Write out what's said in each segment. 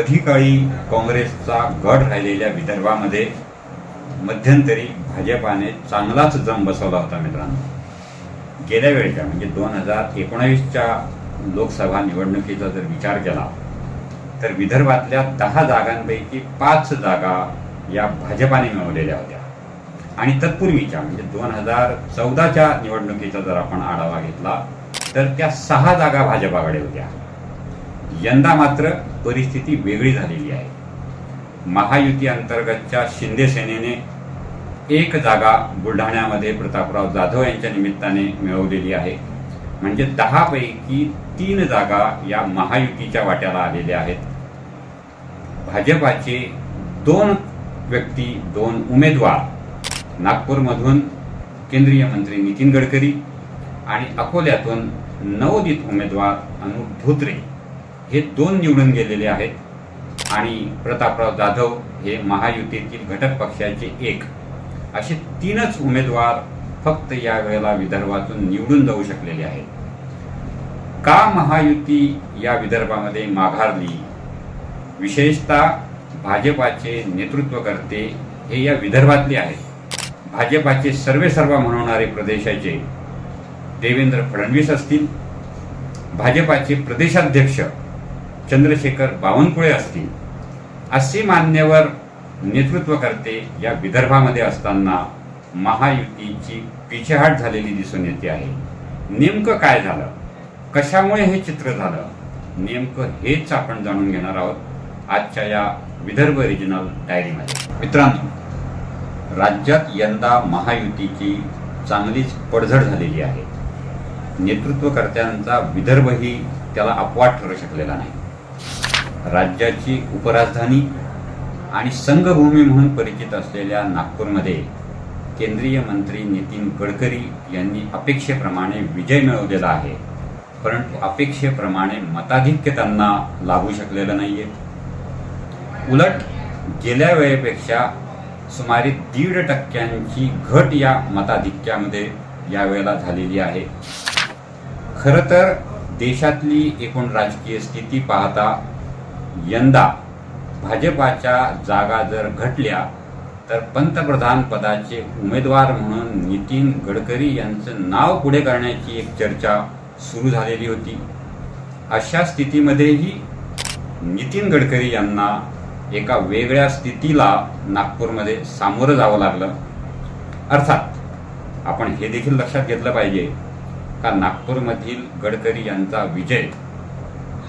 कधी काळी काँग्रेसचा गड राहिलेल्या विदर्भामध्ये मध्यंतरी भाजपाने चांगलाच जम बसवला होता मित्रांनो. गेल्या वेळेच्या म्हणजे दोन हजार एकोणावीसच्या लोकसभा निवडणुकीचा जर विचार केला तर विदर्भातल्या दहा जागांपैकी पाच जागा या भाजपाने मिळवलेल्या होत्या. आणि तत्पूर्वीच्या म्हणजे दोन हजार चौदाच्या निवडणुकीचा जर आपण आढावा घेतला तर त्या सहा जागा भाजपाकडे होत्या. यंदा मात्र परिस्थिती वेगळी झालेली आहे. महायुती अंतर्गतच्या शिंदे सेनेने एक जागा बुलढाण्यामध्ये प्रतापराव जाधव यांच्या निमित्ताने मिळवलेली आहे. म्हणजे दहा पैकी तीन जागा या महायुतीच्या वाट्याला आलेल्या आहेत. भाजपाचे दोन व्यक्ती दोन उमेदवार नागपूरमधून केंद्रीय मंत्री नितीन गडकरी आणि अकोल्यातून नवोदित उमेदवार अनुप धोत्रे. हे दोन निवडून गेलेले आहेत. आणि प्रतापराव जाधव हे महायुतीतील घटक पक्षाचे एक. असे तीनच उमेदवार फक्त या वेळेला विदर्भातून निवडून जाऊ शकलेले आहेत. का महायुती या विदर्भामध्ये माघारली? विशेषतः भाजपाचे नेतृत्व करते हे या विदर्भातले आहेत. भाजपाचे सर्वे सर्व म्हणवणारे प्रदेशाचे देवेंद्र फडणवीस असतील. भाजपाचे प्रदेशाध्यक्ष चंद्रशेखर बावनकुळे असतील असे मान्यवर नेतृत्व करते या विदर्भामध्ये असताना महायुतीची पिछेहाट झालेली दिसून येते आहे. नेमकं काय झालं? कशामुळे हे चित्र झालं? नेमकं हेच आपण जाणून घेणार आहोत आजच्या या विदर्भ रिजनल डायरीमध्ये मित्रांनो राज्यात यंदा महायुतीची चांगलीच पडझड झालेली आहे. नेतृत्वकर्त्यांचा विदर्भही त्याला अपवाद ठरू शकलेला नाही. राज्याची उपराजधानी आणि संघभूमी म्हणून परिचित असलेल्या नागपूरमध्ये केंद्रीय मंत्री नितीन गडकरी यांनी अपेक्षेप्रमाणे विजय मिळवलेला आहे. परंतु अपेक्षेप्रमाणे मताधिक्य त्यांना लागू शकलेलं नाहीये. उलट गेल्या वेळेपेक्षा सुमारे दीड टक्क्यांची घट या मताधिक्यामध्ये यावेळेला झालेली आहे. खरं तर देशातली एकूण राजकीय स्थिती पाहता यंदा भाजपाच्या जागा जर घटल्या तर पंतप्रधान पदाचे उमेदवार म्हणून नितीन गडकरी यांचं नाव पुढे करण्याची एक चर्चा सुरू झालेली होती. अशा स्थितीमध्येही नितीन गडकरी यांना एका वेगळ्या स्थितीला नागपूरमध्ये सामोरं जावं लागलं. अर्थात आपण हे देखील लक्षात घेतलं पाहिजे का नागपूरमधील गडकरी यांचा विजय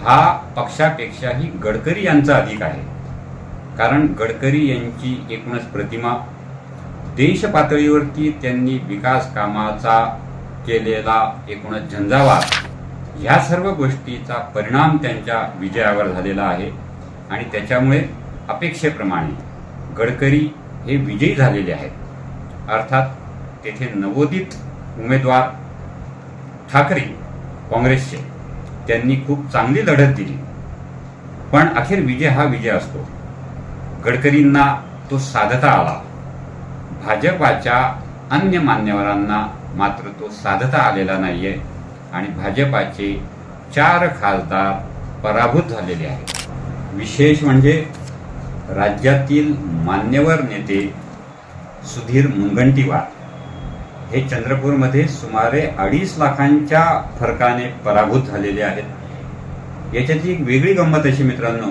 हा पक्षापेक्षाही गडकरी यांचा अधिक आहे. कारण गडकरी यांची एकूणच प्रतिमा देश पातळीवरती त्यांनी विकास कामाचा केलेला एकूणच झंझावात ह्या सर्व गोष्टीचा परिणाम त्यांच्या विजयावर झालेला आहे. आणि त्याच्यामुळे अपेक्षेप्रमाणे गडकरी हे विजयी झालेले आहेत. अर्थात तेथे नवोदित उमेदवार ठाकरे काँग्रेसचे. त्यांनी खूप चांगली लढत दिली. पण अखेर विजय हा विजय असतो. गडकरींना तो साधता आला. भाजपाच्या अन्य मान्यवरांना मात्र तो साधता आलेला नाहीये आणि भाजपाचे चार खासदार पराभूत झालेले आहेत. विशेष म्हणजे राज्यातील मान्यवर नेते सुधीर मुनगंटीवार. हे चंद्रपूरमध्ये सुमारे अडीच लाखांच्या फरकाने पराभूत झालेले आहेत. याच्यातली एक वेगळी गंमत अशी मित्रांनो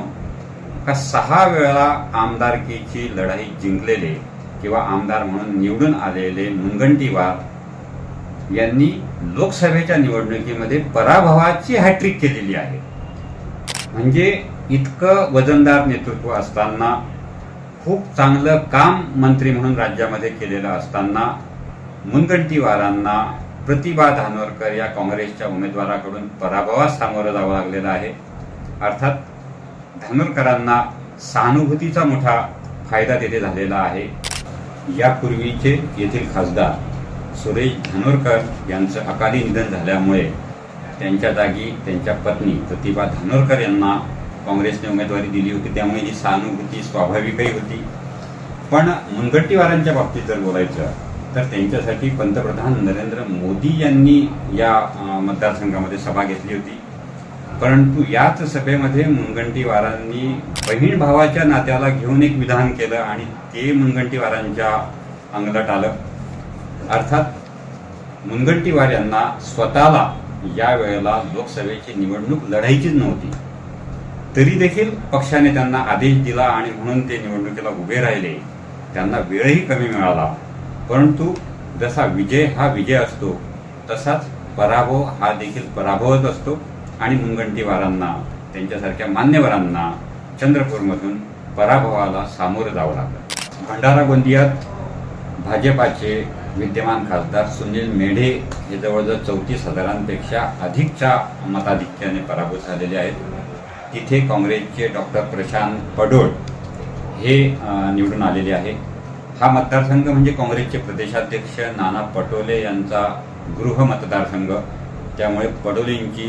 का सहा वेळा आमदारकीची लढाई जिंकलेले किंवा आमदार म्हणून निवडून आलेले मुनगंटीवार यांनी लोकसभेच्या निवडणुकीमध्ये पराभवाची हॅट्रिक केलेली आहे. म्हणजे इतकं वजनदार नेतृत्व असताना खूप चांगलं काम मंत्री म्हणून राज्यामध्ये केलेलं असताना मुनगंटीवारांना प्रतिभा धानोरकर या काँग्रेसच्या उमेदवाराकडून पराभवास सामोरं जावं लागलेलं आहे. अर्थात धानोरकरांना सहानुभूतीचा मोठा फायदा तिथे झालेला आहे. यापूर्वीचे येथील खासदार सुरेश धानोरकर यांचं अकाली निधन झाल्यामुळे त्यांच्या जागी त्यांच्या पत्नी प्रतिभा धानोरकर यांना काँग्रेसने उमेदवारी दिली होती. त्यामुळे ही सहानुभूती स्वाभाविकही होती. पण मुनगंटीवारांच्या बाबतीत जर बोलायचं तर त्यांच्यासाठी पंतप्रधान नरेंद्र मोदी यांनी या मतदारसंघामध्ये सभा घेतली होती. परंतु याच सभेमध्ये मुनगंटीवारांनी बहीण भावाच्या नात्याला घेऊन एक विधान केलं आणि ते मुनगंटीवारांच्या अंगलट आलं. अर्थात मुनगंटीवार यांना स्वतःला या वेळेला लोकसभेची निवडणूक लढायचीच नव्हती. तरी देखील पक्षाने त्यांना आदेश दिला आणि म्हणून ते निवडणुकीला उभे राहिले. त्यांना वेळही कमी मिळाला. परंतु जसा विजय हा विजय असतो तसाच पराभव हा देखील पराभवच असतो. आणि मुनगंटीवारांना त्यांच्यासारख्या मान्यवरांना चंद्रपूरमधून पराभवाला सामोरं जावं लागलं. भंडारा गोंदियात भाजपाचे विद्यमान खासदार सुनील मेढे हे जवळजवळ चौतीस हजारांपेक्षा अधिकच्या मताधिक्याने पराभूत झालेले आहेत. तिथे काँग्रेसचे डॉक्टर प्रशांत पडोळ हे निवडून आलेले आहे हा मतदारसंघ म्हणजे काँग्रेसचे प्रदेशाध्यक्ष नाना पटोले यांचा गृह मतदारसंघ. त्यामुळे पटोलेंची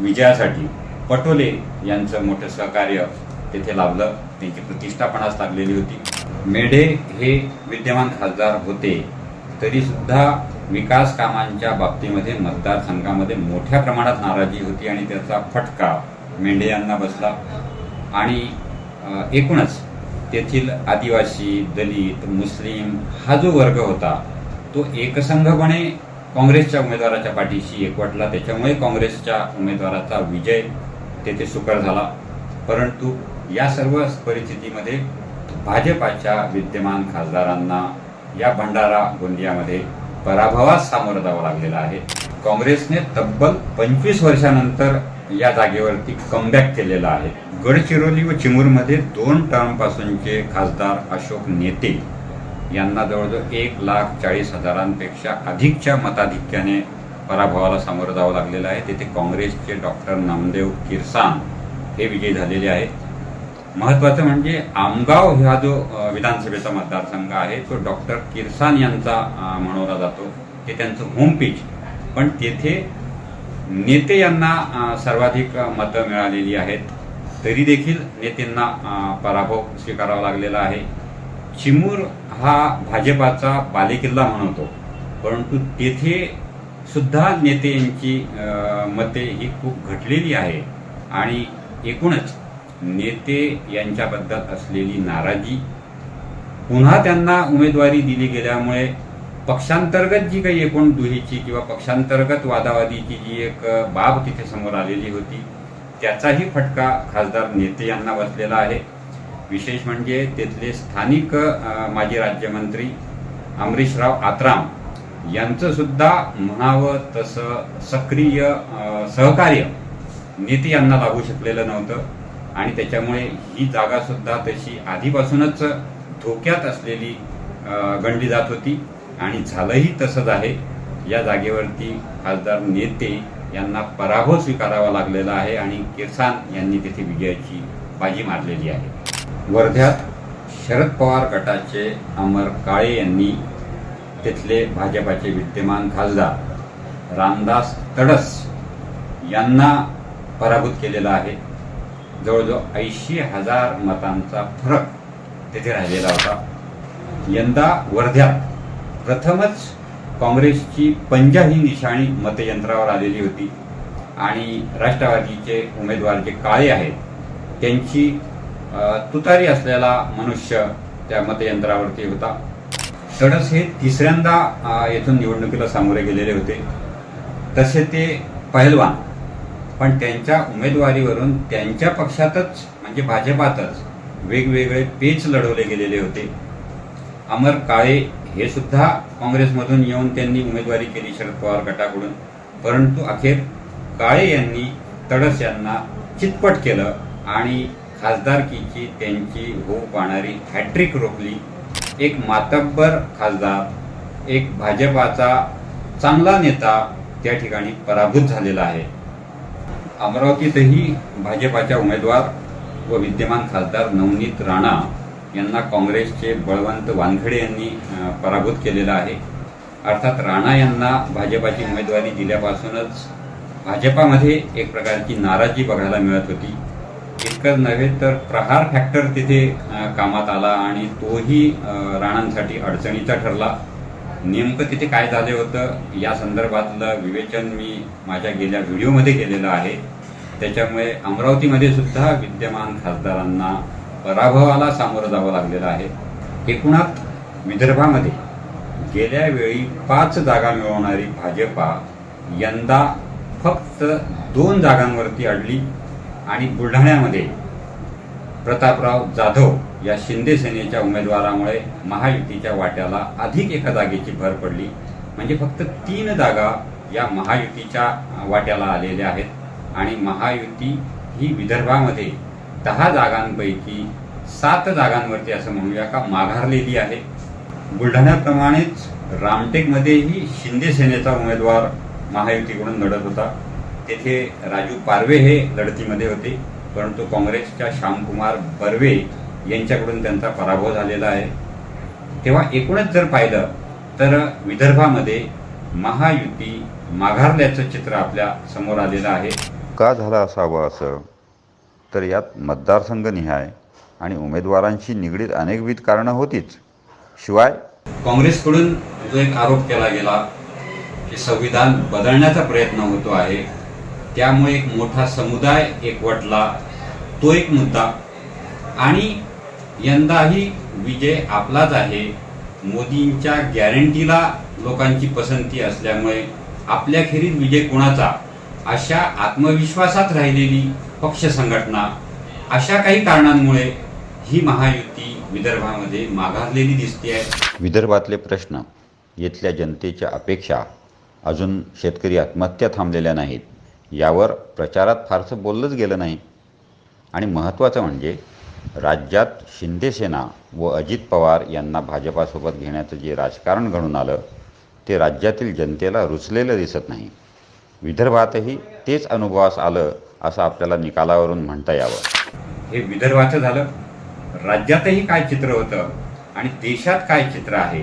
विजयासाठी पटोले यांचं मोठं सहकार्य तेथे लाभलं. त्यांची प्रतिष्ठापणास लागलेली होती. मेढे हे विद्यमान खासदार होते. तरीसुद्धा विकास कामांच्या बाबतीमध्ये मतदारसंघामध्ये मोठ्या प्रमाणात नाराजी होती आणि त्याचा फटका मेंढे यांना बसला. आणि एकूणच तेथील आदिवासी दलित मुस्लिम हा जो वर्ग होता तो एकसंघपणे काँग्रेसच्या उमेदवाराच्या पाठीशी एकवटला. त्याच्यामुळे काँग्रेसच्या उमेदवाराचा विजय तेथे सुकर झाला. परंतु या सर्व परिस्थितीमध्ये भाजपाच्या विद्यमान खासदारांना या भंडारा गोंदियामध्ये पराभवास सामोरं जावं लागलेलं आहे. काँग्रेसने तब्बल पंचवीस वर्षानंतर या जागेवरती कमबॅक केलेला आहे. गडचिरोली व चिमूरमध्ये दोन टर्मपासूनचे खासदार अशोक नेते. यांना जवळजवळ एक लाख चाळीस हजारांपेक्षा अधिकच्या मताधिक्याने पराभवाला सामोरं जावं लागलेलं आहे. तेथे काँग्रेसचे डॉक्टर नामदेव किरसान हे विजयी झालेले आहेत. महत्वाचं म्हणजे आमगाव हा जो विधानसभेचा मतदारसंघ आहे तो डॉक्टर किरसान यांचा म्हणवला जातो. हे त्यांचं होम पिच पण तेथे नेते यांना सर्वाधिक मतं मिळालेली आहेत. तरी देखील नेत्यांना पराभव स्वीकारावा लागलेला आहे. चिमूर हा भाजपाचा बालेकिल्ला म्हणतो. परंतु तेथे सुद्धा नेते यांची मते ही खूप घटलेली आहे. आणि एकूणच नेते यांच्याबद्दल असलेली नाराजी पुन्हा त्यांना उमेदवारी दिली गेल्यामुळे पक्षांतर्गत जी काही एकूण दुहीची किंवा पक्षांतर्गत वादावादीची जी एक बाब तिथे समोर आलेली होती त्याचाही फटका खासदार नेते यांना बसलेला आहे. विशेष म्हणजे तिथले स्थानिक माजी राज्यमंत्री अमरीशराव आत्राम यांचं सुद्धा म्हणावं तसं सक्रिय सहकार्य नेते यांना लागू शकलेलं नव्हतं. आणि त्याच्यामुळे ही जागा सुद्धा तशी आधीपासूनच धोक्यात असलेली गणली जात होती. आणि झालंही तसंच आहे. या जागेवरती खासदार नेते यांना पराभव स्वीकारावा लागलेला आहे आणि किरसान यांनी तिथे विजयाची बाजी मारलेली आहे. वर्ध्यात शरद पवार गटाचे अमर काळे यांनी तिथले भाजपाचे विद्यमान खासदार रामदास तडस यांना पराभूत केलेला आहे. जवळजवळ ऐंशी हजार मतांचा फरक तिथे राहिलेला होता. यंदा वर्ध्यात प्रथमच काँग्रेसची पंजा ही निशाणी मतयंत्रावर आलेली होती आणि राष्ट्रवादीचे उमेदवार जे काळे आहेत त्यांची तुतारी असलेला मनुष्य त्या मतयंत्रावरती होता. तडस हे तिसऱ्यांदा येथून निवडणुकीला सामोरे गेलेले होते. तसे ते पहिलवान. पण त्यांच्या उमेदवारीवरून त्यांच्या पक्षातच म्हणजे भाजपातच वेगवेगळे पेच लढवले गेलेले होते. अमर काळे हे सुद्धा काँग्रेसमधून येऊन त्यांनी उमेदवारी केली शरद पवार गटाकडून. परंतु अखेर काळे यांनी तडस यांना चितपट केलं आणि खासदारकीची त्यांची होऊ पाहणारी हॅट्रिक रोखली. एक मातब्बर खासदार एक भाजपाचा चांगला नेता त्या ठिकाणी पराभूत झालेला आहे. अमरावतीतही भाजपाच्या उमेदवार व विद्यमान खासदार नवनीत राणा यांना काँग्रेसचे बळवंत वानखडे यांनी पराभूत केलेला आहे. अर्थात राणा यांना भाजपाची उमेदवारी दिल्यापासूनच भाजपामध्ये एक प्रकारची नाराजी बघायला मिळत होती. इतकंच नव्हे तर प्रहार फॅक्टर तिथे कामात आला आणि तोही राणांसाठी अडचणीचा ठरला. नेमकं तिथे काय झाले होतं या संदर्भातलं विवेचन मी माझ्या गेल्या व्हिडिओमध्ये केलेलं आहे. त्याच्यामुळे अमरावतीमध्ये सुद्धा विद्यमान खासदारांना पराभवाला सामोरं जावं लागलेलं आहे. एकूणात विदर्भामध्ये गेल्या वेळी पाच जागा मिळवणारी भाजपा यंदा फक्त दोन जागांवरती अडली आणि बुलढाण्यामध्ये प्रतापराव जाधव या शिंदे सेनेच्या उमेदवारामुळे महायुतीच्या वाट्याला अधिक एका जागेची भर पडली. म्हणजे फक्त तीन जागा या महायुतीच्या वाट्याला आलेल्या आहेत. आणि महायुती ही विदर्भामध्ये दहा जागांपैकी सात जागांवरती असं म्हणूया का माघारलेली आहे. बुलढाण्याप्रमाणेच रामटेकमध्येही शिंदे सेनेचा उमेदवार महायुतीकडून लढत होता. तेथे राजू पारवे हे लढतीमध्ये होते परंतु काँग्रेसच्या श्यामकुमार बर्वे यांच्याकडून त्यांचा पराभव झालेला आहे. तेव्हा एकूणच जर पाहिलं तर विदर्भामध्ये महायुती माघारल्याचं चित्र आपल्यासमोर आलेलं आहे. का झालं असावं असं तर यात मतदारसंघनिहाय आणि उमेदवारांशी निगडीत अनेकविध कारणं होतीच. शिवाय काँग्रेसकडून जो एक आरोप केला गेला की संविधान बदलण्याचा प्रयत्न होतो आहे त्यामुळे एक मोठा समुदाय एकवटला तो एक मुद्दा. आणि यंदाही विजय आपलाच आहे. मोदींच्या गॅरंटीला लोकांची पसंती असल्यामुळे आपल्याखेरीज विजय कोणाचा? अशा आत्मविश्वासात राहिलेली पक्ष संघटना अशा काही कारणांमुळे ही महायुती विदर्भामध्ये माघारलेली दिसते आहे विदर्भातले प्रश्न येथल्या जनतेच्या अपेक्षा अजून शेतकरी आत्महत्या थांबलेल्या नाहीत यावर प्रचारात फारसं बोललंच गेलं नाही. आणि महत्त्वाचं म्हणजे राज्यात शिंदेसेना व अजित पवार यांना भाजपासोबत घेण्याचं जे राजकारण घडून आलं ते राज्यातील जनतेला रुचलेलं दिसत नाही. विदर्भातही तेच अनुभवास आलं असं आपल्याला निकालावरून म्हणता यावं. हे विदर्भाचं झालं. राज्यातही काय चित्र होतं आणि देशात काय चित्र आहे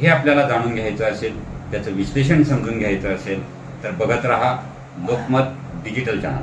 हे आपल्याला जाणून घ्यायचं असेल त्याचं विश्लेषण समजून घ्यायचं असेल तर बघत रहा लोकमत डिजिटल चॅनल.